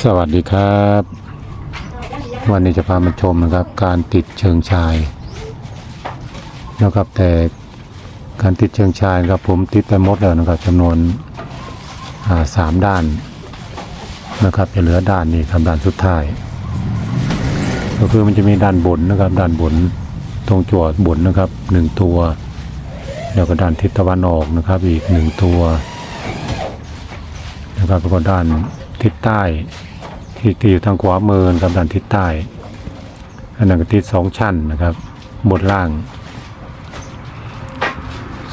สวัสดีครับ วันนี้จะพามาชมนะครับ การติดเชิงชายนะครับแต่การติดเชิงชายนะครับผมติดไปหมดแล้วนะครับจำนวนสามด้านนะครับจะเหลือด้านนี้ครับด้านสุดท้าย ก็คือมันจะมีด้านบนนะครับ ด้านบนตรงจวดบนนะครับหนึ่งตัว แล้วก็ด้านทิศตะวันออกนะครับ อีกหนึ่งตัวนะครับแล้วก็ด้าน ทิศใต้ ที่ที่อยู่ทางขวามือนะครับด้านทิศใต้ อันนั้นก็ติดสองชั้นนะครับบนล่าง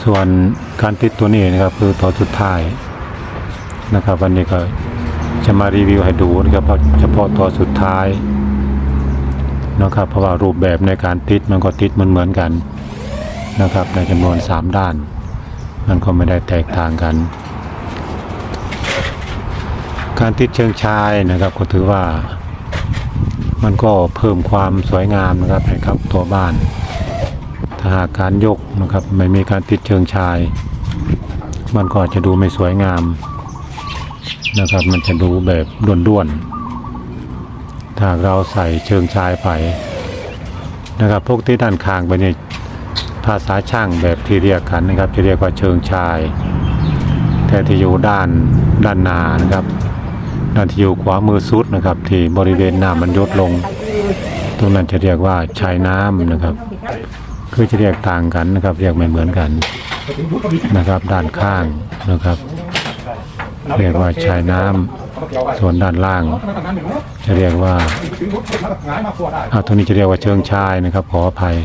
ส่วนการติดตัวนี้นะครับคือตัวสุดท้ายนะครับ วันนี้ก็จะมารีวิวให้ดูนะครับเฉพาะตัวสุดท้ายนะครับ เพราะว่ารูปแบบในการติดมันก็ติดเหมือนเหมือนกันนะครับในจำนวนสามด้าน มันก็ไม่ได้แตกต่างกัน การติดเชิงชายนะครับ ก็ถือว่า มันก็เพิ่มความสวยงามนะครับให้กับตัวบ้าน ถ้าหากการยกนะครับ ไม่มีการติดเชิงชาย มันก็จะดูไม่สวยงามนะครับ มันจะดูแบบด้วนๆ ถ้าเราใส่เชิงชายไปนะครับพวกที่ด้านข้างไปนี่ภาษาช่างแบบที่เรียกกันนะครับจะเรียกว่าเชิงชาย แต่ที่อยู่ด้านด้านหน้านะครับ ด้านที่อยู่ขวามือสุดนะครับ ที่บริเวณน้ามันยดลง ตรงนั้นจะเรียกว่าชายน้ำนะครับ คือจะเรียกต่างกันนะครับ เรียกไม่เหมือนกันนะครับ ด้านข้างนะครับ เรียกว่าชายน้ำส่วนด้านล่าง จะเรียกว่าอ่าตรงนี้จะเรียกว่าเชิงชายนะครับ ขออภัย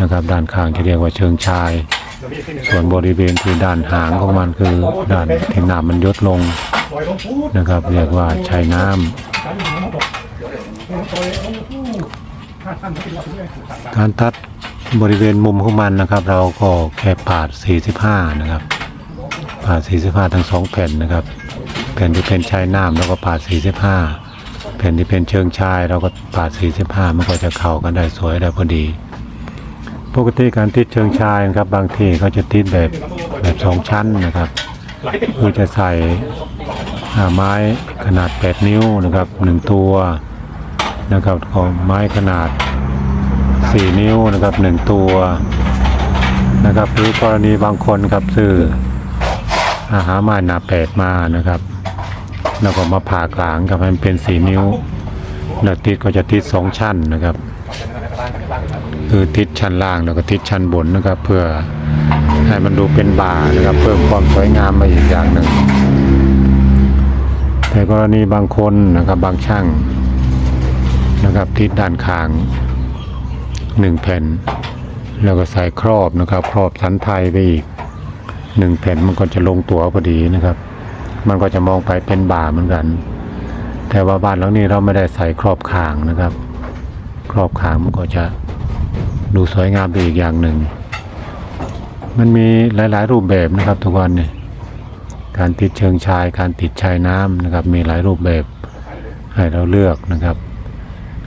นะครับ ด้านข้างจะเรียกว่าเชิงชาย ส่วนบริเวณที่ด้านหางของมันคือด้านที่น้ำมันยดลง นะครับ เรียกว่าชายน้ำการตัดบริเวณมุมของมันนะครับ เราก็แค่ปาด 45 นะครับ ปาด 45 ทั้งสองแผ่นนะครับ แผ่นที่เป็นชายน้ำแล้วก็ปาด 45 แผ่นที่เป็นเชิงชายเราก็ปาด 45 มันก็จะเข้ากันได้สวยได้พอดีปกติการติดเชิงชายนะครับบางทีเขาจะติดแบบแบบสองชั้นนะครับคือจะใส่ ไม้ขนาด 8 นิ้วนะครับหนึ่งตัวนะครับของไม้ขนาด 4 นิ้วนะครับหนึ่งตัวนะครับหรือกรณีบางคนครับซื้ออาหาไม้หนาแปดมานะครับ แล้วก็มาผ่ากลางกับให้มันเป็น4นิ้วแล้วติดก็จะติดสองชั้นนะครับ คือติดชั้นล่างแล้วก็ติดชั้นบนนะครับ เพื่อให้มันดูเป็นบ่านะครับ เพิ่มความสวยงามมาอีกอย่างหนึ่ง กรณีบางคนนะครับบางช่างนะครับติดด้านข้างหนึ่งแผ่น แล้วก็ใส่ครอบนะครับ ครอบสันไทยไปอีกหนึ่งแผ่นมันก็จะลงตัวพอดีนะครับ มันก็จะมองไปเป็นบ่าเหมือนกัน แต่ว่าบ้านหลังนี้เราไม่ได้ใส่ครอบคางนะครับ ครอบขางมันก็จะดูสวยงามไปอีกอย่างหนึ่ง มันมีหลาย ๆ รูปแบบนะครับทุกวันเนี่ย การติดเชิงชาย การติดชายน้ำนะครับ มีหลายรูปแบบให้เราเลือกนะครับ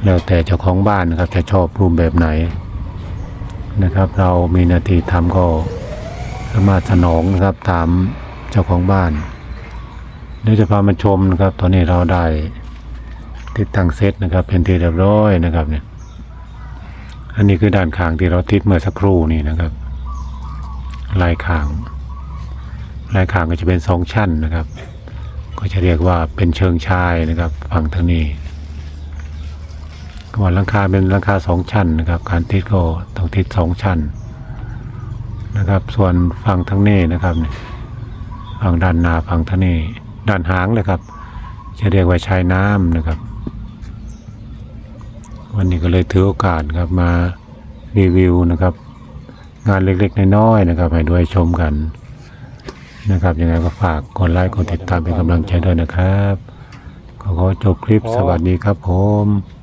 แล้วแต่เจ้าของบ้านนะครับจะชอบรูปแบบไหนนะครับ เรามีนาทีทำก็สามารถสนองนะครับตามเจ้าของบ้านเดี๋ยวจะพามาชมนะครับ ตอนนี้เราได้ติดตั้งเซตนะครับ เป็นที่เรียบร้อยนะครับเนี่ยอันนี้คือด้านข้างที่เราติดเมื่อสักครู่นี่นะครับลายข้าง ลายขางก็จะเป็นสองชั้นนะครับ ก็จะเรียกว่าเป็นเชิงชายนะครับฝั่งทางนี้ก่อนหลังคาเป็นหลังคาสองชั้นนะครับ การติดก็ต้องติดสองชั้นนะครับ ส่วนฝั่งทางนี้นะครับฝั่งด้านหน้าฝั่งทางนี้ด้านหางเลยครับ จะเรียกว่าชายน้ำนะครับ วันนี้ก็เลยถือโอกาสครับมารีวิวนะครับ งานเล็กๆน้อยๆนะครับ ให้ด้วยชมกัน นะครับ ยังไงก็ฝากกดไลค์กดติดตามเป็นกำลังใจด้วยนะครับ ขอขอจบคลิปสวัสดีครับผม